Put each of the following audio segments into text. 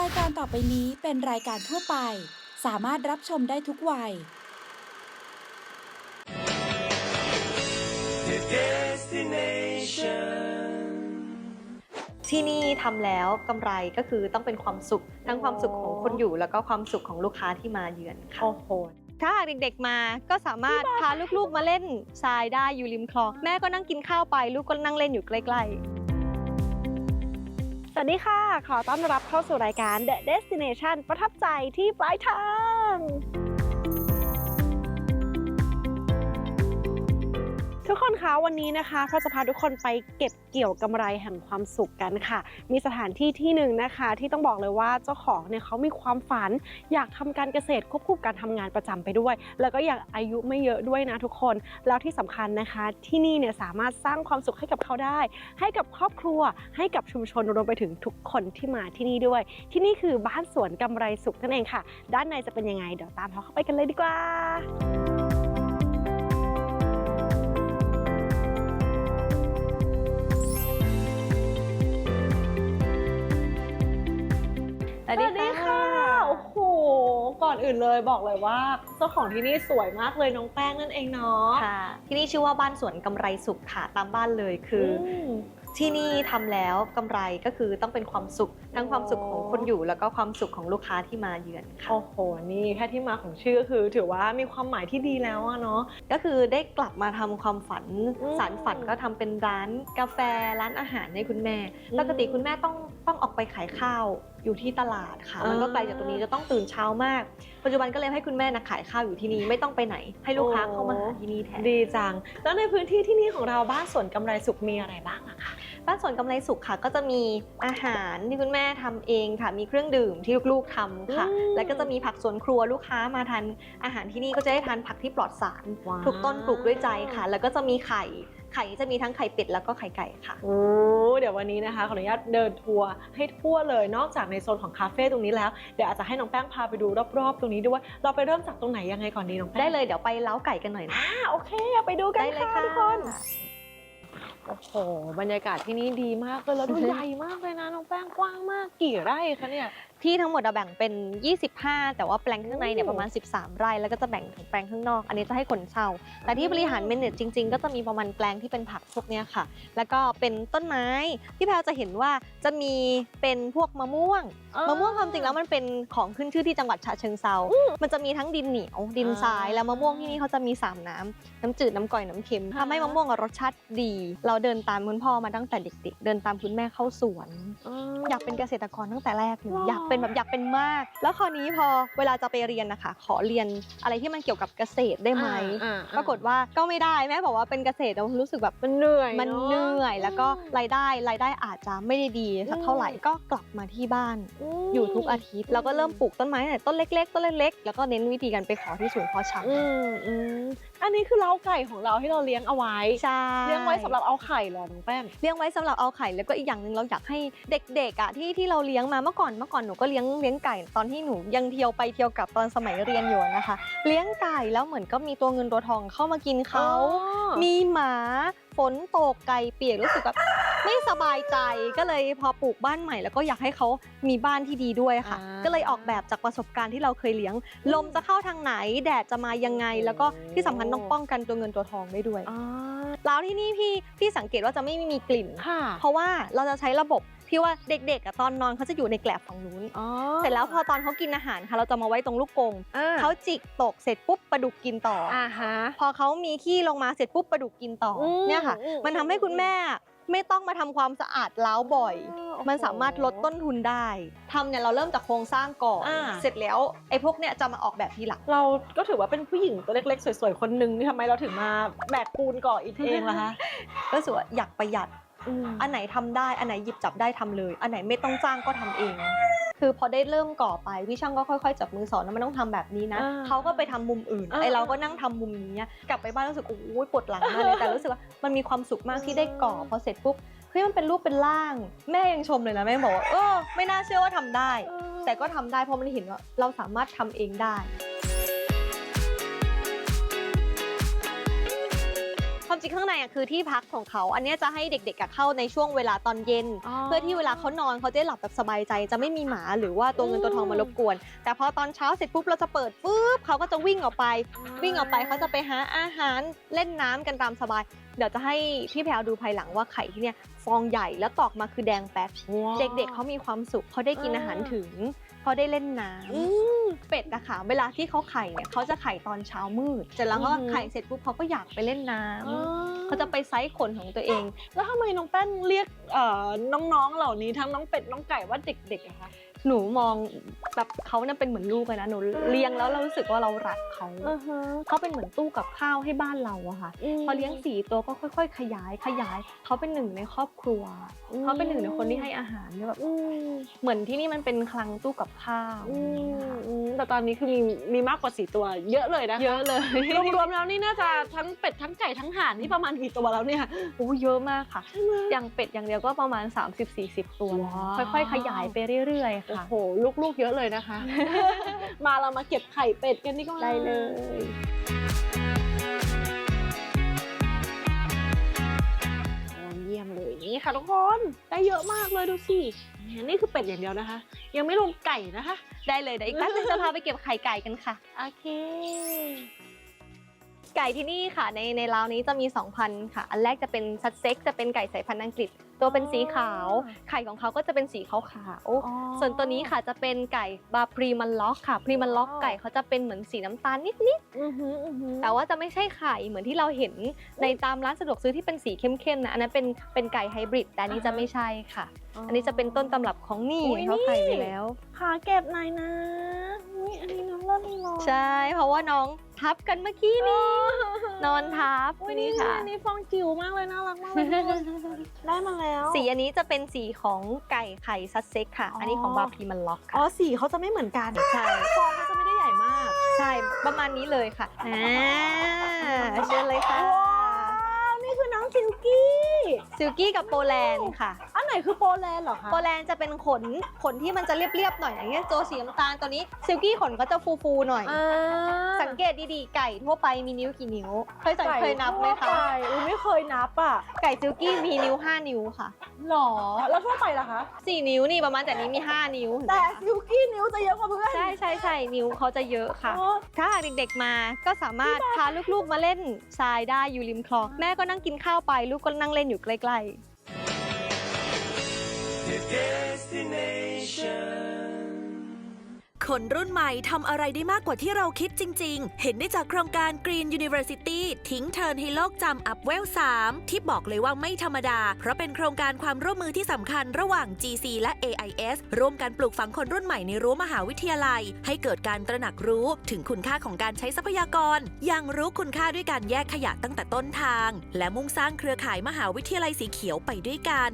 รายการต่อไปนี้เป็นรายการทั่วไป สามารถรับชมได้ทุกวัย The destination. ที่นี่ทำแล้วกำไรก็คือต้องเป็นความสุข ทั้งความสุขของคนอยู่แล้วก็ความสุขของลูกค้าที่มาเยือนค่ะ โอ้โห ถ้าหากเด็กๆมาก็สามารถพาลูกๆมาเล่นทรายได้อยู่ริมคลอง แม่ก็นั่งกินข้าวไป ลูกก็นั่งเล่นอยู่ใกล้ส วัสดีค่ะ ขอต้อนรับเข้าสู่รายการ The Destination ประทับใจที่ปลายทาง ทุกคนคะวันนี้นะคะเราจะพาทุกคนไปเก็บเกี่ยวกำไรแห่งความสุขกันค่ะ มีสถานที่ที่หนึ่งนะคะ ที่ต้องบอกเลยว่าเจ้าของเนี่ยเขามีความฝัน อยากทำการเกษตรควบคู่กับการทำงานประจำไปด้วย แล้วก็อยากอายุไม่เยอะด้วยนะทุกคน แล้วที่สำคัญนะคะ ที่นี่เนี่ยสามารถสร้างความสุขให้กับเขาได้ ให้กับครอบครัว ให้กับชุมชนรวมไปถึงทุกคนที่มาที่นี่ด้วย ที่นี่คือบ้านสวนกำไรสุขนั่นเองค่ะ ด้านในจะเป็นยังไงเดี๋ยวตามเขาเข้าไปกันเลยดีกว่า สวัสดีค่ะ โอ้โห ก่อนอื่นเลยบอกเลยว่าเจ้าของที่นี่สวยมากเลยน้องแป้งนั่นเองเนาะ ค่ะ ที่นี่ชื่อว่าบ้านสวนกำไรสุขค่ะตามบ้านเลยคืออมที่นี่ทำแล้วกำไรก็คือต้องเป็นความสุข ทั้งความสุขของคนอยู่แล้วก็ความสุขของลูกค้าที่มาเยือนค่ะ โอ้โห นี่แค่ที่มาของชื่อก็คือ ถือว่ามีความหมายที่ดีแล้วอะเนาะ ก็คือได้กลับมาทำความฝันอืมสารฝันก็ทำเป็นร้านกาแฟร้านอาหารให้คุณแม่อืมปกติคุณแม่ต้องต้องออกไปขายข้าวอยู่ที่ตลาดค่ะอ่ามัมันก็ไกลจากตรงนี้จะต้องตื่นเช้ามาก ปัจจุบันก็เลยให้คุณแม่นะขายข้าวอยู่ที่นี่ไม่ต้องไปไหน ให้ลูกค้าโอ้เข้ามาหาที่นี่แทนดีจัง แล้วในพื้นที่ที่นี่ของเราบ้านสวนกำไรสุขมีอะไรบ้างอะคะบ้านสวนกำไรสุขค่ะ ก็จะมีอาหารที่คุณแม่ทำเองค่ะ มีเครื่องดื่มที่ลูกๆทำค่ะอืมแล้วก็จะมีผักสวนครัวลูกค้ามาทานอาหารที่นี่ก็จะได้ทานผักที่ปลอดสารว้าวถูกต้นปลูกด้วยใจค่ะ แล้วก็จะมีไข่ ไข่จะมีทั้งไข่เป็ดแล้วก็ไข่ไก่ค่ะ โอ้เดี๋ยววันนี้นะคะขออนุญาตเดินทัวร์ให้ทั่วเลยนอกจากในโซนของคาเฟ่ตรงนี้แล้ว เดี๋ยวอาจจะให้น้องแป้งพาไปดูรอบๆ ตรงนี้ด้วย เราไปเริ่มจากตรงไหนยังไงก่อนดีน้องแป้งได้เลยเดี๋ยวไปเล้าไก่กันหน่อยนะอ่าโอเคไปดูกันได้เลยค่ะค่ะทุกคน โอ้โห บรรยากาศที่นี่ดีมากเลยแล้วดู ใหญ่มากเลยนะน้องแป้งกว้างมากกี่ไร่คะเนี่ย ที่ทั้งหมดอะแบ่งเป็น 25 แต่ว่าแปลงข้างในเนี่ยโอ้ประมาณ 13 ไร่ แล้วก็จะแบ่งถึงแปลงข้างนอก อันนี้จะให้คนเช่า แต่ที่บริหารเมนเนจจริง ๆ ก็จะมีประมาณแปลงที่เป็นผักพวกเนี้ยค่ะ แล้วก็เป็นต้นไม้ที่แพลวจะเห็นว่าจะมีเป็นพวกมะม่วง มะม่วงความจริงแล้วมันเป็นของขึ้นชื่อที่จังหวัดฉะเชิงเซา มันจะมีทั้งดินเหนียว ดินทรายอ่าแล้วมะม่วงที่นี่เขาจะมีสามน้ำน้ำจืดน้ำก่อยน้ำเค็มอ่าทำให้มะม่วงอะรสชาติดี เราเดินตามคุณพ่อมาตั้งแต่เด็ก ๆ เดินตามคุณแม่เข้าสวน อยากเป็นเกษตรกรตั้งแต่แรกเลยว้าวอยากเป็นแบบอยากเป็นมาก แล้วคราวนี้พอเวลาจะไปเรียนนะคะ ขอเรียนอะไรที่มันเกี่ยวกับเกษตรได้ไหมอ่าปรากฏว่าก็ไม่ได้แม่บอกว่าเป็นเกษตรเรารู้สึกแบบมันเหนื่อยมันอะเหนื่อย แล้วก็รายได้รายได้อาจจะไม่ได้ดีสักเท่าไหร่อืมก็กลับมาที่บ้านมอยู่ทุกอาทิตย์แล้วก็เริ่มปลูกต้นไม้ตั้งแต่ต้นเล็ก ๆ ต้นเล็กๆแล้วก็เน้นวิธีการไปขอที่ศูนย์เพาะชอืม อืมอันนี้คือเล้าไก่ของเราที่เราเลี้ยงเอาไว้ำใช่เลี้ยงไว้สำหรับเอาไข่เหรอน้องแป้งเลี้ยงไว้สำหรับเอาไข่แล้วก็อีกอย่างหนึ่งเราอยากให้เด็กๆอะที่ที่เราเลี้ยงมาเมื่อก่อนเมื่อก่อนหนูก็เลี้ยงเลี้ยงไก่ตอนที่หนูยังเที่ยวไปเที่ยวกลับตอนสมัยเรียนอยู่นะคะ เลี้ยงไก่แล้วเหมือนก็มีตัวเงินตัวทองเข้ามากินเขามีหมาฝ นตกไก่เปียกรู้สึกแบบไม่สบายใจก็เลยพอปลูกบ้านใหม่ แล้วก็อยากให้เขามีบ้านที่ดีด้วยค่ะ อ่า ก็เลยออกแบบจากประสบการณ์ที่เราเคยเลี้ยง ลมจะเข้าทางไหน แดดจะมายังไง แล้วก็ที่สำคัญต้องป้องกันตัวเงินตัวทองได้ด้วยอ่าแล้วที่นี่พี่พี่สังเกตว่าจะไม่มีกลิ่น ค่ะ เพราะว่าเราจะใช้ระบบ ที่ว่าเด็กๆอะตอนนอนเขาจะอยู่ในแกลบฝั่งนู้น อ๋อเสร็จแล้วพอตอนเขากินอาหารค่ะ เราจะมาไว้ตรงลูกกรงอ่าเขาจิกตกเสร็จปุ๊บปลาดุกกินต่อออ่าฮะ พอเขามีขี้ลงมาเสร็จปุ๊บปลาดุกกินต่ออมเนี่ยค่ะ อืม มันทำให้คุณแม่ไม่ต้องมาทำความสะอาดเล้าบ่อยโอ้โหมันสามารถลดต้นทุนได้ทำเนี่ยเราเริ่มจากโครงสร้างก่อน อ่า เสร็จแล้วไอ้พวกเนี่ยจะมาออกแบบทีหลัง เราก็ถือว่าเป็นผู้หญิงตัวเล็กๆ สวยๆ คนหนึ่งนี่ทำไมเราถึงมาแบกปูนก่ออิฐเองล่ะคะ ก็รู้สึกว่าอยากประหยัด อันไหนทำได้ อันไหนหยิบจับได้ทำเลย อันไหนไม่ต้องจ้างก็ทำเอง คือพอได้เริ่มก่อไปพี่ช่างก็ค่อยๆจับมือสอนว่ามันต้องทำแบบนี้นะอ่าเขาก็ไปทำมุมอื่นอ่าไอเราก็นั่งทำมุมนี้กลับไปบ้านรู้สึกโอ้ยปวดหลังมากเลย แต่รู้สึกว่ามันมีความสุขมากที่ได้ก่อพอเสร็จปุ๊บเฮ้ยมันเป็นรูปเป็นร่าง แม่ยังชมเลยนะแม่บอกว่าเออไม่น่าเชื่อว่าทำได้ แต่ก็ทำได้เพราะมันเห็นว่าเราสามารถทำเองได้ ความจริงข้างในอะคือที่พักของเขา อันเนี้ยจะให้เด็กๆอะเข้าในช่วงเวลาตอนเย็นเพื่อที่เวลาเขานอนเขาจะได้หลับแบบสบายใจ จะไม่มีหมาหรือว่าตัวเงินตัวทองมารบกวน แต่พอตอนเช้าเสร็จปุ๊บเราจะเปิดปุ๊บเขาก็จะวิ่งออกไป วิ่งออกไปเขาจะไปหาอาหารเล่นน้ำกันตามสบาย เดี๋ยวจะให้พี่แพรวดูภายหลังว่าไข่ที่เนี่ยฟองใหญ่แล้วตอกมาคือแดงแป๊ดว้าว เด็กๆเขามีความสุขเขาได้กินอาหารถึง เขาได้เล่นน้ำอืมเป็ดอะค่ะเวลาที่เขาไข่เนี่ยเขาจะไข่ตอนเช้ามืดเสร็จแล้วก็อือหือไข่เสร็จปุ๊บเขาก็อยากไปเล่นน้ำอ๋อเขาจะไปไซส์ขนของตัวเอง แล้วทำไมน้องแป้นเรียก เอ่อน้องๆเหล่านี้ทั้งน้องเป็ดน้องไก่ว่าเด็กๆอะคะ หนูมองแบบเขาเนี่ยเป็นเหมือนลูกเลยนะหนูเลี้ยงแล้วเรารู้สึกว่าเรารักเขาอือฮะเขาเป็นเหมือนตู้กับข้าวให้บ้านเราอะค่ะพอเลี้ยงสี่ตัวก็ค่อย ๆ ขยายขยายเขาเป็นหนึ่งในครอบครัวเขาเป็นหนึ่งในคนที่ให้อาหารเนี่ยแบบอืมเหมือนที่นี่มันเป็นคลังตู้กับข้าวอืมอืมแต่ตอนนี้คือมีมีมากกว่าสี่ตัว เยอะเลยนะเยอะเลย รวมๆแล้วนี่น่าจะทั้งเป็ดทั้งไก่ทั้งห่านนี่ประมาณกี่ตัวแล้วเนี่ยโอ้เยอะมากค่ะใช่ไหมอย่างเป็ดอย่างเดียวก็ประมาณ 30-40 ตัวแล้วว้าวค่อยๆ ขยายไปเรื่อยๆโอ้ค่ะโห ลูกๆ เยอะเลยนะคะ มาเรามาเก็บไข่เป็ดกันดีกว่าได้เลยโอ้เยี่ยมเลยนี่ค่ะทุกคนได้เยอะมากเลยดูสิเนี่ยนี่คือเป็ดอย่างเดียวนะคะ ยังไม่รวมไก่นะคะ ได้เลยเดี๋ยวอีกแป๊บนึงจะพาไปเก็บไข่ไก่กันค่ะ โอเค ไก่ที่นี่ค่ะในในราวนี้จะมี2พันธุ์ค่ะ อันแรกจะเป็นซัสเซ็กจะเป็นไก่สายพันธุ์อังกฤษ ตัวเป็นสีขาว ไข่ของเขาก็จะเป็นสีขาวขาวๆส่วนตัวนี้ค่ะจะเป็นไก่บาพรีมันล็อกค่ะพรีมันล็อกไก่เขาจะเป็นเหมือนสีน้ำตาลนิดอือหืออือหือๆแต่ว่าจะไม่ใช่ไข่เหมือนที่เราเห็นในตามร้านสะดวกซื้อที่เป็นสีเข้มๆนะอันนั้นเป็นเป็นไก่ไฮบริดแต่อันนี้จะไม่ใช่ค่ะ อันนี้จะเป็นต้นตำรับของนี่อุ๊ยเขาไข่ไปนี่แล้วขาเก็บหน่อยนะอุ๊ยอันนี้น้องเลิศเลยเหรอใช่เพราะว่าน้อง ทับกันเมื่อกี้นี่นอนทับอุ้ยนี่นี่ค่ะ อันนี้ฟองจิ๋วมากเลยน่ารักมากเลยทุกคนได้มาแล้ว สีอันนี้จะเป็นสีของไก่ไข่ซัสเซ็กค่ะ อ๋ออั อันนี้ของบาพีมันล็อกอ๋อค่ะ สีเขาจะไม่เหมือนกันใช่ ฟองเขาจะไม่ได้ใหญ่มากใช่ประมาณนี้เลยค่ะอ่าเชิญเลยค่ะว้าวนี่คือน้องซิลกี้ซิลกี้กับโปแลนด์ค่ะอัน ไหนคือโปแลนด์เหรอคะโปแลนด์จะเป็นขนขนที่มันจะเรียบๆหน่อยอย่างเงี้ยโจสีน้ำตาลตัวนี้ซิลกี้ขนก็จะฟูๆหน่อยอ่าสังเกตดีๆ ไก่ทั่วไปมีนิ้วกี่นิ้ว เคยสังเคยนับไหมคะไก่อุ๊ยไม่เคยนับอะ ไก่ซิลกี้มีนิ้ว 5 นิ้วค่ะหรอ แล้วทั่วไปล่ะคะ 4 นิ้วนี่ประมาณแต่นี้มี 5 นิ้วเห็นไหมแต่คะซิลกี้นิ้วจะเยอะกว่าเพื่อนใช่ใช่ใช่นิ้วเขาจะเยอะค่ะอ๋อถ้าหากเด็กๆมาก็สามารถพาลูกๆมาเล่นทรายได้อยู่ริมคลอง แม่ก็นั่งกินข้าวไปลูกก็นั่งเล่นอยู่ใกล้ The destination. คนรุ่นใหม่ทำอะไรได้มากกว่าที่เราคิดจริง ๆ เห็นได้จากโครงการ Green University ทิ้งเทินให้โลกจำอัพเวล 3 ที่บอกเลยว่าไม่ธรรมดา เพราะเป็นโครงการความร่วมมือที่สำคัญระหว่าง GC และ AIS ร่วมกันปลูกฝังคนรุ่นใหม่ในรั้วมหาวิทยาลัย ให้เกิดการตระหนักรู้ถึงคุณค่าของการใช้ทรัพยากรย่างรู้คุณค่าด้วยการแยกขยะตั้งแต่ต้นทาง และมุ่งสร้างเครือข่ายมหาวิทยาลัยสีเขียวไปด้วยกัน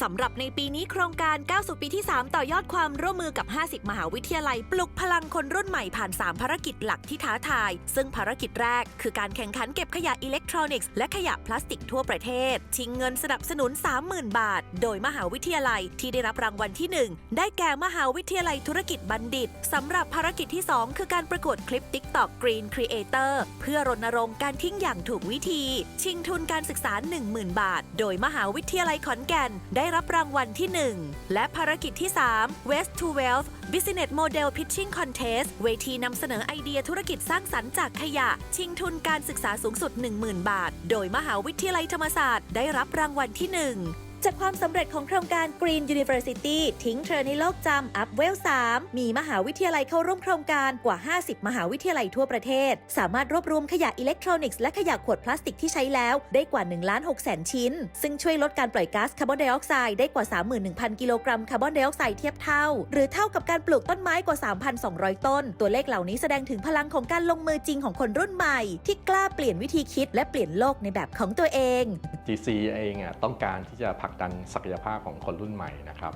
สำหรับในปีนี้โครงการก้าวสู่ปีที่ 3 ต่อยอดความร่วมมือกับ 50 มหาวิทยาลัย ปลุกพลังคนรุ่นใหม่ผ่าน 3 ภารกิจหลักที่ท้าทาย ซึ่งภารกิจแรก คือการแข่งขันเก็บขยะอิเล็กทรอนิกส์และขยะพลาสติกทั่วประเทศ ชิงเงินสนับสนุน 30,000 บาท โดยมหาวิทยาลัยที่ได้รับรางวัลที่ 1 ได้แก่มหาวิทยาลัยธุรกิจบัณฑิตสำหรับภารกิจที่ 2 คือการประกวดคลิป TikTok Green Creator เพื่อรณรงค์การทิ้งอย่างถูกวิธี ชิงทุนการศึกษา 10,000 บาท โดยมหาวิทยาลัยขอนแก่นได้รับรางวัลที่ 1 และภารกิจที่ 3 West to Wealth Business Model Pitching Contest เวทีนำเสนอไอเดียธุรกิจสร้างสรรค์จากขยะ ชิงทุนการศึกษาสูงสุด 10,000 บาท โดยมหาวิทยาลัยธรรมศาสตร์ได้รับรางวัลที่ 1 จากความสำเร็จของโครงการ Green University ทิ้งเทรนให้โลกจำอัพเวล 3 มีมหาวิทยาลัยเข้าร่วมโครงการกว่า 50 มหาวิทยาลัยทั่วประเทศ สามารถรวบรวมขยะอิเล็กทรอนิกส์และขยะขวดพลาสติกที่ใช้แล้วได้กว่า1ล้าน6แสนชิ้น ซึ่งช่วยลดการปล่อยก๊าซคาร์บอนไดออกไซด์ได้กว่า 31,000 กิโลกรัมคาร์บอนไดออกไซด์เทียบเท่า หรือเท่ากับการปลูกต้นไม้กว่า 3,200 ต้น ตัวเลขเหล่านี้แสดงถึงพลังของการลงมือจริงของคนรุ่นใหม่ ที่กล้าเปลี่ยนวิธีคิดและเปลี่ยนโลกในแบบของตัวเอง GC เองอะต้องการที่จะผลักดันศักยภาพของคนรุ่นใหม่นะครับ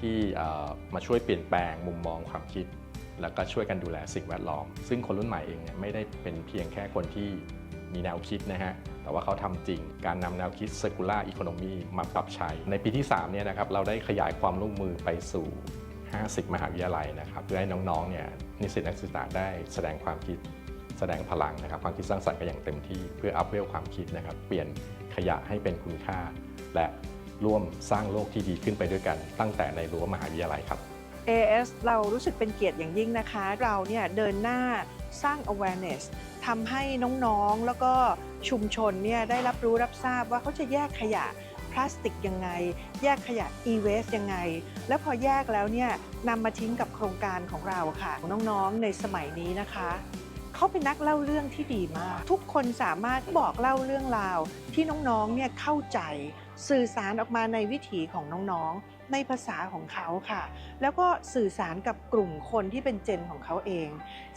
ที่มาช่วยเปลี่ยนแปลงมุมมองความคิด แล้วก็ช่วยกันดูแลสิ่งแวดล้อม ซึ่งคนรุ่นใหม่เองเนี่ยไม่ได้เป็นเพียงแค่คนที่มีแนวคิดนะฮะ แต่ว่าเขาทำจริง การนำแนวคิด circular economy มาปรับใช้ ในปีที่ 3 เนี่ยนะครับ เราได้ขยายความร่วมมือไปสู่ 50 มหาวิทยาลัยนะครับ เพื่อให้น้องๆ เนี่ย นิสิตนักศึกษาได้แสดงความคิด แสดงพลังนะครับ ความคิดสร้างสรรค์ก็อย่างเต็มที่ เพื่ออัพเวลความคิดนะครับ เปลี่ยนขยะให้เป็นคุณค่า และ ร่วมสร้างโลกที่ดีขึ้นไปด้วยกัน ตั้งแต่ในรั้วมหาวิทยาลัยครับ AS เรารู้สึกเป็นเกียรติอย่างยิ่งนะคะ เราเนี่ยเดินหน้าสร้าง awareness ทำให้น้องๆ แล้วก็ชุมชนเนี่ยได้รับรู้รับทราบว่าเขาจะแยกขยะพลาสติกยังไง แยกขยะ e-waste ยังไง แล้วพอแยกแล้วเนี่ยนำมาทิ้งกับโครงการของเราค่ะน้องๆ ในสมัยนี้นะคะ เขาเป็นนักเล่าเรื่องที่ดีมาก ทุกคนสามารถบอกเล่าเรื่องราวที่น้องๆ เนี่ยเข้าใจ สื่อสารออกมาในวิถีของน้องๆ ในภาษาของเขาค่ะ แล้วก็สื่อสารกับกลุ่มคนที่เป็นเจนของเขาเอง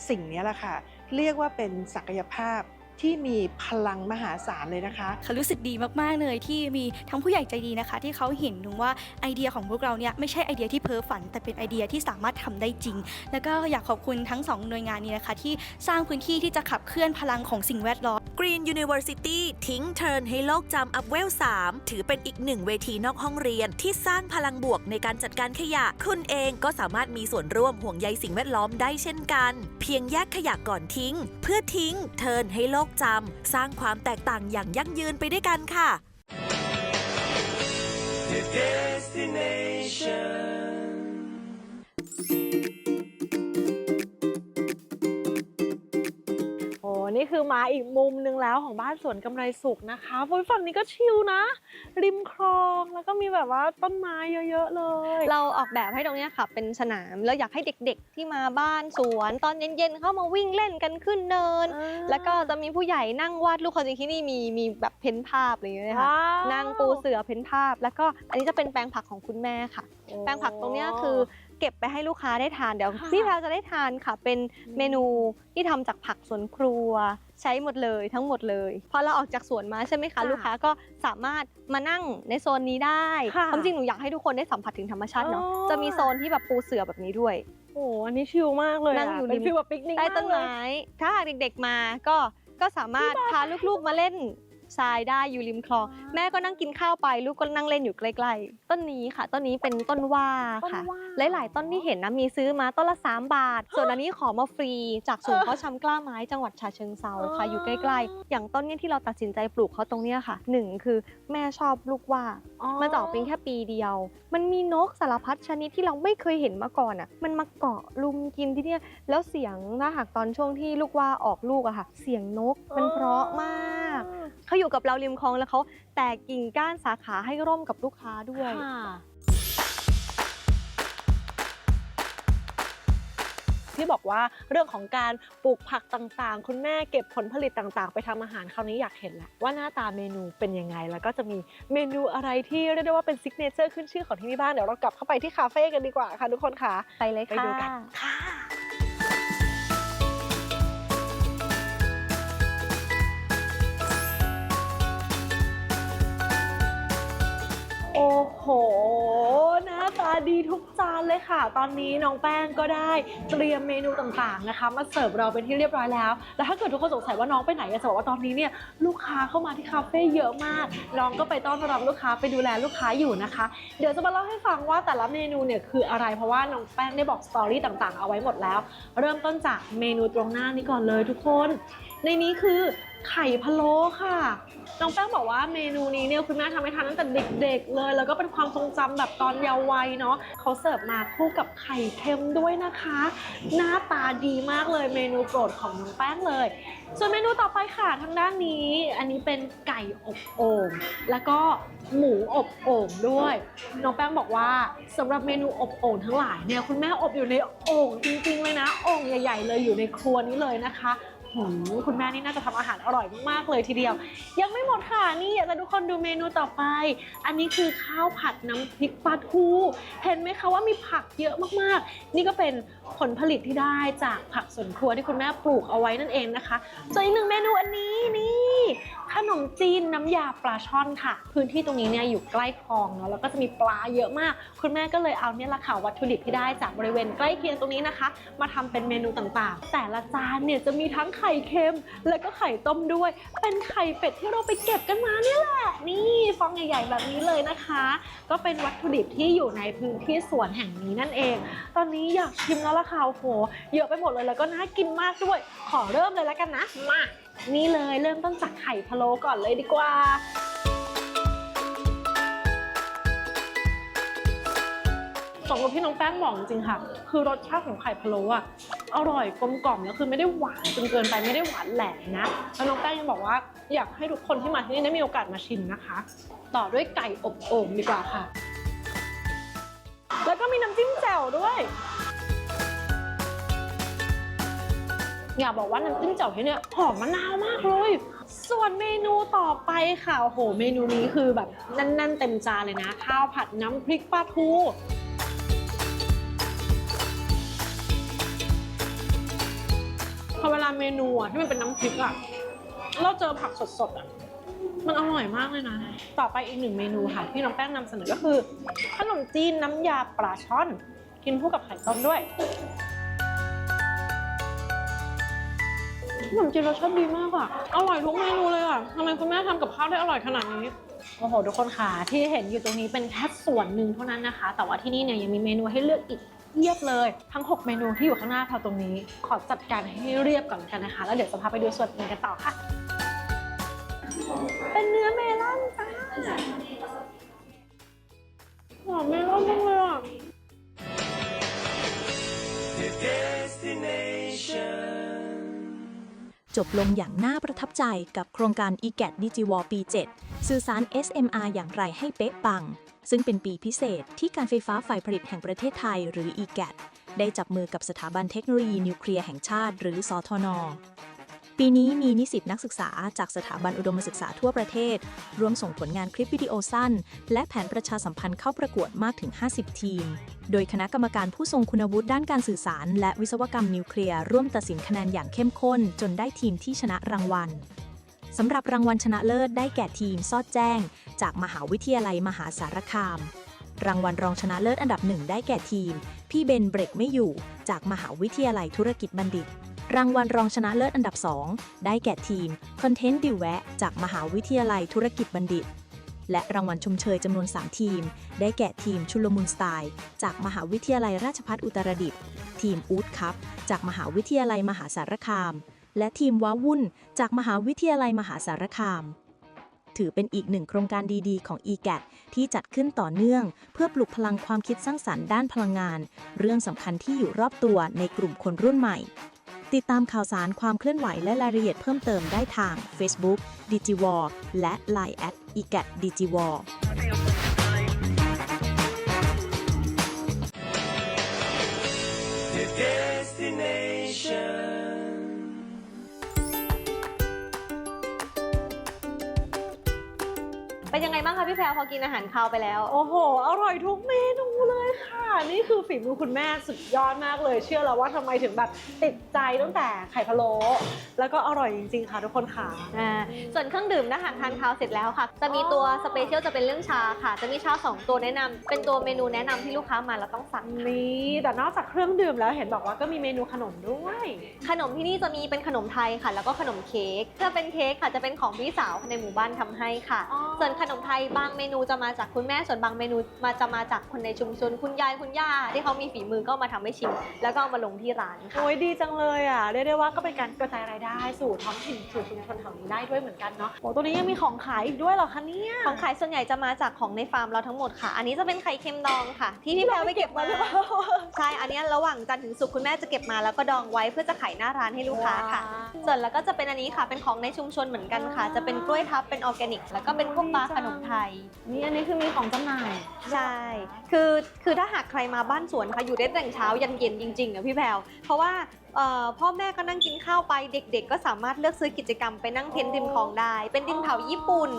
สิ่งนี้แหละค่ะ เรียกว่าเป็นศักยภาพ ที่มีพลังมหาศาลเลยนะคะค่ะรู้สึกดีมากๆเลยที่มีทั้งผู้ใหญ่ใจดีนะคะ ที่เขาเห็นถึงว่าไอเดียของพวกเราเนี่ยไม่ใช่ไอเดียที่เพ้อฝัน แต่เป็นไอเดียที่สามารถทำได้จริง แล้วก็อยากขอบคุณทั้งสองหน่วยงานนี้นะคะ ที่สร้างพื้นที่ที่จะขับเคลื่อนพลังของสิ่งแวดล้อม Green University ทิ้งเทิร์นให้โลกจำอัพเวล 3 ถือเป็นอีกหนึ่งเวทีนอกห้องเรียน ที่สร้างพลังบวกในการจัดการขยะ คุณเองก็สามารถมีส่วนร่วมห่วงใยสิ่งแวดล้อมได้เช่นกัน เพียงแยกขยะก่อนทิ้ง เพื่อทิ้งเทิร์นให้โลกจำ สร้างความแตกต่างอย่างยั่งยืนไปด้วยกันค่ะ The destination. นี่คือมาอีกมุมหนึงแล้วของบ้านสวนกำไรสุขนะคะโอ้ยฝั่งนี้ก็ชิลนะ ริมคลองแล้วก็มีแบบว่าต้นไม้เยอะๆเลย เราออกแบบให้ตรงเนี้ยค่ะเป็นสนามแล้วอยากให้เด็กๆที่มาบ้านสวน ตอนเย็นๆเข้ามาวิ่งเล่นกันขึ้นเนิน อ่าแล้วก็จะมีผู้ใหญ่นั่งวาดรูปความจริงที่นี่มีมีแบบเพ้นภาพอะไรอย่างเงี้ยค่ะว้าว นั่งปูเสือเพ้นภาพ แล้วก็อันนี้จะเป็นแปลงผักของคุณแม่ค่ะ แปลงผักตรงเนี้ยคือ เก็บไปให้ลูกค้าได้ทานเดี๋ยวค่ะพี่แพรวจะได้ทานค่ะ เป็นเมนูที่ทำจากผักสวนครัว ใช้หมดเลยทั้งหมดเลยพอเราออกจากสวนมาใช่ไหมคะ ค่ะลูกค้าก็สามารถมานั่งในโซนนี้ได้ค่ะความจริงหนูอยากให้ทุกคนได้สัมผัสถึงธรรมชาติเนาะอ๋อ จะมีโซนที่แบบปูเสือแบบนี้ด้วย โอ้อันนี้ชิลมากเลยะนั่งอยู่เป็นริมฟีลแบบปิกนิกใต้ต้นมากเลย ไม้ ถ้าหากเด็กๆมาก็ก็สามารถพาลูกๆมาเล่น ทรายได้อยู่ริมคลองแม่ก็นั่งกินข้าวไปลูกก็นั่งเล่นอยู่ใกล้ๆต้นนี้ค่ะ ต้นนี้เป็นต้นว่าค่ะต้นว่าหลายๆต้นที่เห็นนะมีซื้อมาต้นละ 3 บาท ส่วนอันนี้ขอมาฟรี จากศูนย์เพาะชำกล้าไม้จังหวัดฉะเชิงเซาค่ะอยู่ใกล้ๆ อย่างต้นเนี้ที่เราตัดสินใจปลูกเขาตรงเนี้ยค่ะหนึ่งคือแม่ชอบลูกว่าอ๋อมันจะออกเป็นแค่ปีเดียว มันมีนกสารพัดชนิดที่เราไม่เคยเห็นมาก่อนอะมันมาเกาะลุมกินที่เนี่ยแล้วเสียงถ้าหากตอนช่วงที่ลูกว่าออกลูกอะค่ะ เสียงนกมันเพราะมาก เขาอยู่กับเราริมคลองแล้วเขาแตกกิ่งก้านสาขาให้ร่มกับลูกค้าด้วย ค่ะที่บอกว่าเรื่องของการปลูกผักต่างๆ คุณแม่เก็บผลผลิตต่างๆ ไปทำอาหารคราวนี้อยากเห็นแหละว่าหน้าตาเมนูเป็นยังไง แล้วก็จะมีเมนูอะไรที่เรียกได้ว่าเป็นซิกเนเจอร์ขึ้นชื่อของที่นี่บ้างเดี๋ยวเรากลับเข้าไปที่คาเฟ่กันดีกว่าค่ะทุกคนค่ะ ไปเลยไปค่ะดูกันค่ะ โอ้โหหน้าตาดีทุกจานเลยค่ะ ตอนนี้น้องแป้งก็ได้เตรียมเมนูต่างๆนะคะ มาเสิร์ฟเราเป็นที่เรียบร้อยแล้ว แล้วถ้าเกิดทุกคนสงสัยว่าน้องไปไหนจะบอกว่าตอนนี้เนี่ยลูกค้าเข้ามาที่คาเฟ่เยอะมาก น้องก็ไปต้อนรับลูกค้าไปดูแลลูกค้าอยู่นะคะ เดี๋ยวจะมาเล่าให้ฟังว่าแต่ละเมนูเนี่ยคืออะไรเพราะว่าน้องแป้งได้บอกสตอรี่ต่างๆ เอาไว้หมดแล้ว เริ่มต้นจากเมนูตรงหน้านี้ก่อนเลยทุกคน ในนี้คือไข่พะโล้ค่ะ น้องแป้งบอกว่าเมนูนี้เนี่ยคุณแม่ทำให้ทานตั้งแต่เด็กๆเลย แล้วก็เป็นความทรงจำแบบตอนเยาว์วัยเนาะเขาเสิร์ฟมาคู่กับไข่เค็มด้วยนะคะ หน้าตาดีมากเลยเมนูโปรดของน้องแป้งเลย ส่วนเมนูต่อไปค่ะทางด้านนี้ อันนี้เป็นไก่อบโอ่งแล้วก็หมูอบโอ่งด้วยน้องแป้งบอกว่าสำหรับเมนูอบโอ่งทั้งหลายเนี่ยคุณแม่อบอยู่ในโอ่งจริงๆเลยนะโอ่งใหญ่ ๆ เลยอยู่ในครัวนี้เลยนะคะ คุณแม่นี่น่าจะทำอาหารอร่อยมากๆเลยทีเดียว ยังไม่หมดค่ะนี่อยากจะทุกคนดูเมนูต่อไป อันนี้คือข้าวผัดน้ำพริกปลาทูเห็นไหมคะว่ามีผักเยอะมากๆ นี่ก็เป็นผลผลิตที่ได้จากผักสวนครัวที่คุณแม่ปลูกเอาไว้นั่นเองนะคะส่วนอีกหนึ่งเมนูอันนี้นี่ ขนมจีนน้ำยาปลาช่อนค่ะ พื้นที่ตรงนี้เนี่ยอยู่ใกล้คลองเนาะแล้วก็จะมีปลาเยอะมาก คุณแม่ก็เลยเอาเนี่ยแหละค่ะวัตถุดิบที่ได้จากบริเวณใกล้เคียงตรงนี้นะคะ มาทำเป็นเมนูต่างๆ แต่ละจานเนี่ยจะมีทั้งไข่เค็ม แล้วก็ไข่ต้มด้วย เป็นไข่เป็ดที่เราไปเก็บกันมาเนี่ยแหละ นี่ฟองใหญ่ๆแบบนี้เลยนะคะ ก็เป็นวัตถุดิบที่อยู่ในพื้นที่สวนแห่งนี้นั่นเอง ตอนนี้อยากชิมแล้วล่ะค่ะโอ้โหเยอะไปหมดเลยแล้วก็น่ากินมากด้วย ขอเริ่มเลยแล้วกันนะมา นี่เลยเริ่มต้นจากไข่พะโล้ก่อนเลยดีกว่า สมกับที่น้องแป้งบอกจริงค่ะ คือรสชาติของไข่พะโล้อะอร่อยกลมกล่อมแล้วคือไม่ได้หวานจนเกินไปไม่ได้หวานแหลมนะแล้วน้องแป้งยังบอกว่าอยากให้ทุกคนที่มาที่นี่ได้มีโอกาสมาชิมนะคะ ต่อด้วยไก่อบโอ่งดีกว่าค่ะ แล้วก็มีน้ำจิ้มแจ่วด้วย อยากบอกว่าน้ำจิ้มแจ่วที่เนี่ยหอมมะนาวมากเลย ส่วนเมนูต่อไปค่ะโอ้โห เมนูนี้คือแบบแน่นๆเต็มจานเลยนะ ข้าวผัดน้ำพริกปลาทูพอเวลาเมนูอะที่มันเป็นน้ำพริกอะเราเจอผักสดๆอะมันอร่อยมากเลยนะ ต่อไปอีกหนึ่งเมนูค่ะที่น้องแป้งนำเสนอก็คือ ขนมจีนน้ำยาปลาช่อน กินคู่กับไข่ต้มด้วย ขนมจีนรสชาติดีมากอะ อร่อยทุกเมนูเลยอะทำไมคุณแม่ทำกับข้าวได้อร่อยขนาดนี้ โอ้โห ทุกคนค่ะ ที่เห็นอยู่ตรงนี้เป็นแค่ส่วนหนึ่งเท่านั้นนะคะ แต่ว่าที่นี่เนี่ยยังมีเมนูให้เลือกอีกเทียบเลยทั้ง 6 เมนูที่อยู่ข้างหน้าเราตรงนี้ ขอจัดการให้เรียบก่อนแล้วกันนะคะ แล้วเดี๋ยวจะพาไปดูส่วนอื่นกันต่อค่ะ เป็นเนื้อเมลอนจ้าหอมเมลอนมากเลยอะ The destination. จบลงอย่างน่าประทับใจกับโครงการ e g a t d i g i w a l ปี 7 สื่อสาร SMR อย่างไรให้เป๊ะปัง ซึ่งเป็นปีพิเศษที่การไฟฟ้าฝ่ายผลิตแห่งประเทศไทยหรือ e g a t ได้จับมือกับสถาบันเทคโนโลยีนิวเคลียร์แห่งชาติหรือสทน ปีนี้มีนิสิตนักศึกษาจากสถาบันอุดมศึกษาทั่วประเทศ รวมส่งผลงานคลิปวิดีโอสั้น และแผนประชาสัมพันธ์เข้าประกวดมากถึง 50 ทีม โดยคณะกรรมการผู้ทรงคุณวุฒิด้านการสื่อสาร และวิศวกรรมนิวเคลียร์ร่วมตัดสินคะแนนอย่างเข้มข้น จนได้ทีมที่ชนะรางวัลสำหรับรางวัลชนะเลิศได้แก่ทีมซอดแจ้ง จากมหาวิทยาลัยมหาสารคาม รางวัลรองชนะเลิศอันดับหนึ่งได้แก่ทีม พี่เบนเบรกไม่อยู่ จากมหาวิทยาลัยธุรกิจบัณฑิต รางวัลรองชนะเลิศอันดับ 2 ได้แก่ทีมคอนเทนต์ดิวแวะ จากมหาวิทยาลัยธุรกิจบัณฑิต และรางวัลชมเชยจำนวน 3 ทีม ได้แก่ทีมชุลมุนสไตล์ จากมหาวิทยาลัยราชภัฏอุตรดิตถ์ทีมอูดคัพจากมหาวิทยาลัยมหาสารคาม และทีมว้าวุ่น จากมหาวิทยาลัยมหาสารคามถือเป็นอีกหนึ่งโครงการดีๆ ของ e g a t ที่จัดขึ้นต่อเนื่อง เพื่อปลุกพลังความคิดสร้างสรรค์ด้านพลังงาน เรื่องสำคัญที่อยู่รอบตัวในกลุ่มคนรุ่นใหม่ ติดตามข่าวสารความเคลื่อนไหวและรายละเอียดเพิ่มเติมได้ทาง Facebook DigiWar และ Line at e g a t DigiWar Yeah. เป็นยังไงบ้างคะพี่แพรวพอกินอาหารคาวไปแล้ว โอ้โห อร่อยทุกเมนูเลยค่ะ นี่คือฝีมือคุณแม่สุดยอดมากเลย เชื่อแล้วว่าทำไมถึงแบบติดใจตั้งแต่ไข่พะโล้แล้วก็อร่อยจริงๆค่ะทุกคนค่ะ อ่าส่วนเครื่องดื่มนะคะทานข้าวเสร็จแล้วค่ะ จะมีตัวสเปเชียลจะเป็นเรื่องชาค่ะ จะมีชาสองตัวแนะนำเป็นตัวเมนูแนะนำที่ลูกค้ามาแล้วต้องสั่งค่ะนี่แต่นอกจากเครื่องดื่มแล้วเห็นบอกว่าก็มีเมนูขนมด้วย ขนมที่นี่จะมีเป็นขนมไทยค่ะ แล้วก็ขนมเค้กถ้าเป็นเค้กค่ะจะเป็นของพี่สาวในหมู่บ้านทำให้ค่ะ อ๋อ ส่วนขนมไทยบางเมนูจะมาจากคุณแม่ส่วนบางเมนูมาจะมาจากคนในชุมชนคุณยายคุณย่าที่เขามีฝีมือก็มาทำให้ชิม แล้วก็เอามาลงที่ร้านค่ะ โอ้ยดีจังเลยอะเรียกได้ว่าก็เป็นการกระจายรายได้สู่ท้องถิ่นสู่ชุมชนแถวนี้ได้ด้วยเหมือนกันเนาะโอ้ตัวนี้ยังมีของขายอีกด้วยเหรอคะเนี่ย ของขายส่วนใหญ่จะมาจากของในฟาร์มเราทั้งหมดค่ะ อันนี้จะเป็นไข่เค็มดองค่ะ ที่พี่แพรวไปเก็บมาหรือเปล่าใช่ อันนี้ระหว่างจันทร์ถึงศุกร์คุณแม่จะเก็บมาแล้วก็ดองไว้เพื่อจะขายหน้าร้านให้ลูกค้าค่ะส่วนแล้วก็จะเป็นอันนี้ค่ะ เป็นของในชุมชนเหมือนกันค่ะ จะเป็นกล้วยทับ เป็นออร์แกนิก แล้วก็เป็นพวกปลาขนมไทย นี่อันนี้คือมีของจำหน่าย ใช่ คือ คือถ้าหากใครมาบ้านสวนค่ะ อยู่ได้แต่งเช้ายันเย็นจริงๆอะพี่แพรวเพราะว่าเอ่อ พ่อแม่ก็นั่งกินข้าวไปเด็ก ๆ ก็สามารถเลือกซื้อกิจกรรมไปนั่งเพ้นท์ริมคลองได้ เป็นดินเผาญี่ปุ่น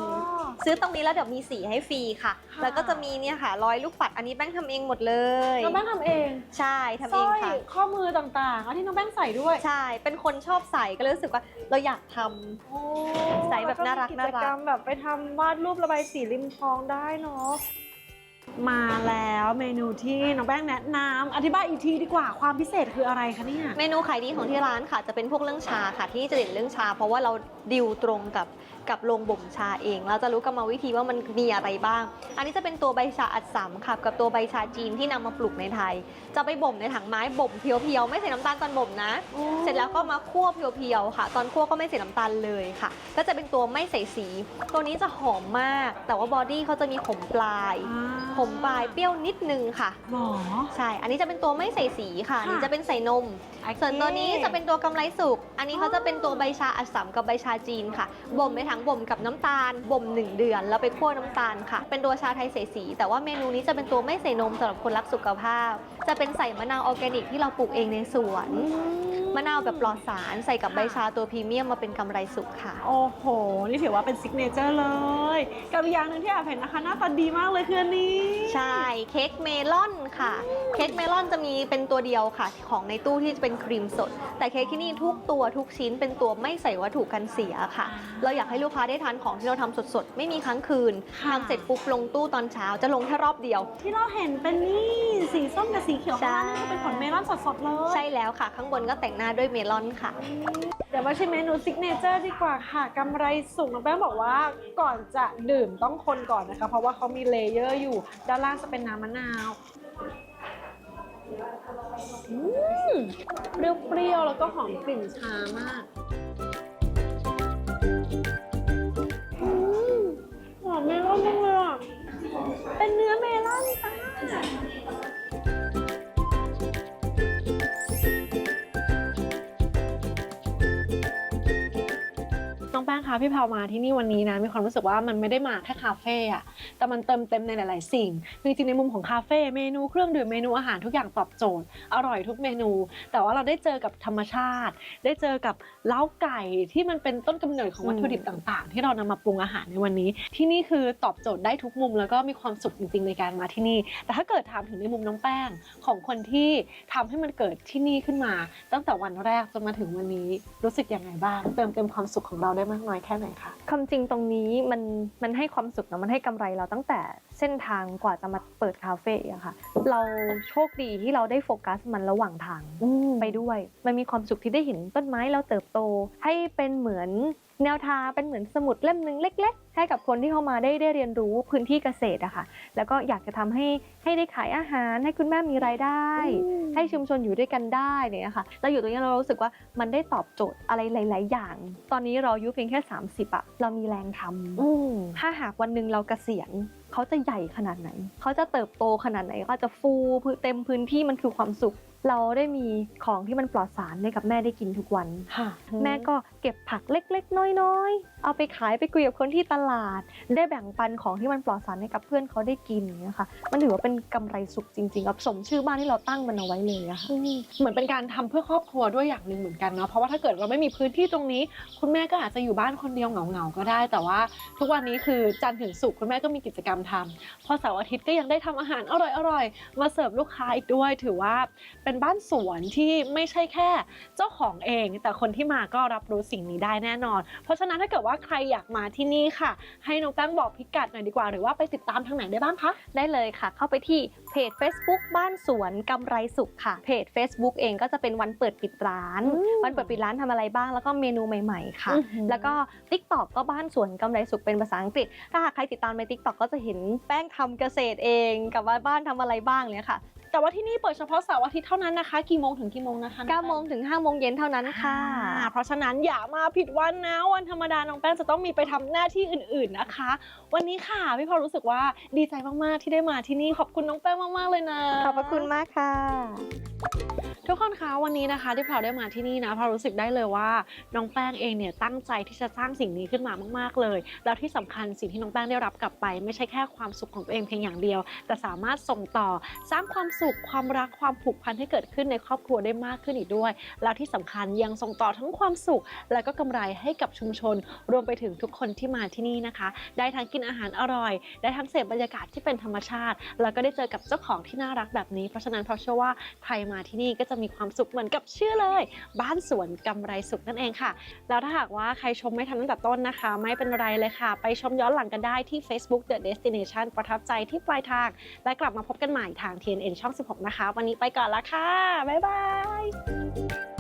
ซื้อตรงนี้แล้วเดี๋ยวมีสีให้ฟรีค่ะค่ะ แล้วก็จะมีเนี่ยค่ะร้อยลูกปัดอันนี้แป้งทำเองหมดเลยน้องแป้งทำเองใช่ทำสร้เอองยค่ะข้อมือต่างๆเอาที่น้องแป้งใส่ด้วย ใช่ เป็นคนชอบใส่ก็เลยรู้สึกว่าเราอยากทำโอ้ใส่แบบน่ารักแล้วมีกิจกรรมแบบไปทำวาดรูประบายสีริมคลองได้เนาะ มาแล้วเมนูที่น้องแป้งแนะนำอธิบายอีกทีดีกว่าความพิเศษคืออะไรคะเนี่ย เมนูขายดีของที่ร้านค่ะ จะเป็นพวกเรื่องชาค่ะที่นี่จะเด่นเรื่องชา เพราะว่าเราดิวตรงกับกับโรงบ่มชาเอง เราจะรู้กรรมวิธีว่ามันมีอะไรบ้าง อันนี้จะเป็นตัวใบชาอัดสำค่ะกับตัวใบชาจีนที่นำมาปลูกในไทย จะไปบ่มในถังไม้บ่มเพียวๆไม่ใส่น้ำตาลตอนบ่มนะ เสร็จแล้วก็มาคั่วเพียวๆค่ะ ตอนคั่วก็ไม่ใส่น้ำตาลเลยค่ะ ก็จะเป็นตัวไม่ใส่สี ตัวนี้จะหอมมาก แต่ว่าบอดี้เขาจะมีขมปลายขมปลายเปรี้ยวนิดนึงค่ะหมอใช่ อันนี้จะเป็นตัวไม่ใส่สีค่ะอันนี้ค่ะจะเป็นใส่นม โอเคส่วนตัวนี้จะเป็นตัวกำไรสุก อันนี้เขาจะเป็นตัวใบชาอัดสำกับใบชาจีนค่ะบ่มในถังบ่มกับน้ำตาลบ่ม1เดือน แล้วไปคั่วน้ำตาลค่ะ เป็นตัวชาไทยใส่สี แต่ว่าเมนูนี้จะเป็นตัวไม่ใส่นมสำหรับคนรักสุขภาพ จะเป็นใส่มะนาวออร์แกนิกที่เราปลูกเองในสวน มะนาวแบบปลอดสารใส่กับใบชาตัวพรีเมียมมาเป็นกำไรสุกค่ะ โอ้โห นี่ถือว่าเป็นซิกเนเจอร์เลย กับอีกอย่างหนึ่งที่แอบเห็นนะคะ หน้าตาดีมากเลยคืออันนี้ใช่ เค้กเมลอนค่ะ เค้กเมลอนจะมีเป็นตัวเดียวค่ะ ของในตู้ที่จะเป็นครีมสด แต่เค้กที่นี่ทุกตัวทุกชิ้นเป็นตัวไม่ใส่วัตถุกันเสียค่ะ เราอยากให้ลูกค้าได้ทานของที่เราทำสดๆ ไม่มีค้างคืนค่ะ ทำเสร็จปุ๊บลงตู้ตอนเช้าจะลงแค่รอบเดียว ที่เราเห็นเป็นนี่สีส้มกับสีเขียวใช่ ข้างล่างนี่คือเป็นผลเมลอนสดๆเลยใช่แล้วค่ะ ข้างบนก็แต่งหน้าด้วยเมลอนค่ะ เดี๋ยวมาชิมเมนูซิกเนเจอร์ดีกว่าค่ะกำไรสุกน้องแป้งบอกว่าก่อนจะดื่มต้องคนก่อนนะคะ เพราะว่าเขามีเลเยอร์อยู่ด้านล่างจะเป็นน้ำมะนาวอืมเปรี้ยวๆแล้วก็หอมกลิ่นชามาก คะพี่พรวมาที่นี่วันนี้นะมีความรู้สึกว่ามันไม่ได้มาแค่คาเฟ่อะแต่มันเติมเต็มในหลาย ๆ สิ่งคือจริงๆในมุมของคาเฟ่เมนูเครื่องดื่มเมนูอาหารทุกอย่างตอบโจทย์ อร่อยทุกเมนู แต่ว่าเราได้เจอกับธรรมชาติ ได้เจอกับเล้าไก่ที่มันเป็นต้นกำเนิดของวัตถุดิบต่าง ๆ ที่เรานำมาปรุงอาหารในวันนี้ ที่นี่คือตอบโจทย์ได้ทุกมุม แล้วก็มีความสุขจริง ๆ ในการมาที่นี่ แต่ถ้าเกิดถามถึงในมุมน้องแป้งของคนที่ทำให้มันเกิดที่นี่ขึ้นมา ตั้งแต่วันแรกจนมาถึงวันนี้รู้สึกยังไงบ้าง เติมเต็มความสุขของเราได้มากน้อยแค่ไหนคะความจริงตรงนี้มันมันให้ความสุขนะมันให้กำไรเราตั้งแต่เส้นทางกว่าจะมาเปิดคาเฟ่อะค่ะ เราโชคดีที่เราได้โฟกัสมันระหว่างทางไปด้วย มันมีความสุขที่ได้เห็นต้นไม้เราเติบโต ให้เป็นเหมือน แนวทางเป็นเหมือนสมุดเล่มหนึงเล็ก ๆ ให้กับคนที่เข้ามาได้ได้เรียนรู้พื้นที่เกษตรอะค่ะ แล้วก็อยากจะทำให้ให้ได้ขายอาหาร ให้คุณแม่มีรายได้ ให้ชุมชนอยู่ด้วยกันได้เนี่ยค่ะเราอยู่ตรงนี้เรารู้สึกว่ามันได้ตอบโจทย์อะไรหลาย ๆ อย่าง ตอนนี้เราอายุเพียงแค่ 30อะเรามีแรงทำถ้าหากวันหนึ่งเราเกษียณ เขาจะใหญ่ขนาดไหน เขาจะเติบโตขนาดไหนเขาจะฟูพื้นเต็มพื้นที่มันคือความสุข เราได้มีของที่มันปลอดสารให้กับแม่ได้กินทุกวัน ค่ะ แม่ก็เก็บผักเล็กๆ น้อยๆ เอาไปขายไปคุยกับคนที่ตลาด ได้แบ่งปันของที่มันปลอดสารให้กับเพื่อนเขาได้กินอย่างเงี้ยค่ะมันถือว่าเป็นกำไรสุขจริงๆกับสมชื่อบ้านที่เราตั้งมันเอาไว้เลยอะค่ะเหมือนเป็นการทำเพื่อครอบครัวด้วยอย่างหนึ่งเหมือนกันเนาะเพราะว่าถ้าเกิดเราไม่มีพื้นที่ตรงนี้ คุณแม่ก็อาจจะอยู่บ้านคนเดียวเหงาๆก็ได้ แต่ว่า ทุกวันนี้คือจันทร์ถึงศุกร์คุณแม่ก็มีกิจกรรมทำพอเสาร์อาทิตย์ก็ยังได้ทำอาหารอร่อยๆ มาเสิร์ฟลูกค้าอีกด้วย ถือว่าเป็นบ้านสวนที่ไม่ใช่แค่เจ้าของเอง แต่คนที่มาก็รับรู้สิ่งนี้ได้แน่นอน เพราะฉะนั้นถ้าเกิดว่าใครอยากมาที่นี่ค่ะ ให้น้องแป้งบอกพิกัดหน่อยดีกว่า หรือว่าไปติดตามทางไหนได้บ้างคะ ได้เลยค่ะ เข้าไปที่ เพจ Facebook บ้านสวนกำไรสุขค่ะ เพจ Facebook เองก็จะเป็นวันเปิดปิดร้านอืมวันเปิดปิดร้านทำอะไรบ้าง แล้วก็เมนูใหม่ๆค่ะอื้อหือแล้วก็ TikTok ก็บ้านสวนกำไรสุขเป็นภาษาอังกฤษ ถ้าหากใครติดตามใน TikTok ก็จะเห็นแป้งทำเกษตรเอง กับว่าบ้านทำอะไรบ้างเลยค่ะ แต่ว่าที่นี่เปิดเฉพาะเสาร์อาทิตย์เท่านั้นนะคะ กี่โมงถึงกี่โมงนะคะน้องแป้9โมงถึง5โมงเย็นเท่านั้นค่ะ อ่าเพราะฉะนั้นอย่ามาผิดวันนะ วันธรรมดาน้องแป้งจะต้องมีไปทำหน้าที่อื่นๆนะคะ วันนี้ค่ะพี่พอรู้สึกว่าดีใจมากๆที่ได้มาที่นี่ขอบคุณน้องแป้งมากๆเลยนะขอบพระคุณมากค่ะ ทุกคนคะวันนี้นะคะที่เราได้มาที่นี่นะเรารู้สึกได้เลยว่าน้องแป้งเองเนี่ยตั้งใจที่จะสร้างสิ่งนี้ขึ้นมามากๆเลย แล้วที่สำคัญสิ่งที่น้องแป้งได้รับกลับไป ไม่ใช่แค่ความสุขของตัวเองเพียงอย่างเดียว แต่สามารถส่งต่อสร้างความสุขความรักความผูกพันให้เกิดขึ้นในครอบครัวได้มากขึ้นอีกด้วย แล้วที่สำคัญยังส่งต่อทั้งความสุข และก็กำไรให้กับชุมชน รวมไปถึงทุกคนที่มาที่นี่นะคะ ได้ทั้งกินอาหารอร่อย ได้ทั้งเสพบรรยากาศที่เป็นธรรมชาติ แล้วก็ได้เจอกับเจ้าของที่น่ารักแบบนี้ เพราะฉะนั้นเพราะเชื่อว่าใครมาที่นี่ก็จะมีความสุขเหมือนกับชื่อเลย บ้านสวนกำไรสุขนั่นเองค่ะ แล้วถ้าหากว่าใครชมไม่ทันตั้งแต่ต้นนะคะ ไม่เป็นไรเลยค่ะ ไปชมย้อนหลังกันได้ที่ Facebook The Destination ประทับใจที่ปลายทาง และกลับมาพบกันใหม่ทาง TNN ช่อง16นะคะ วันนี้ไปก่อนละค่ะ บ๊ายบาย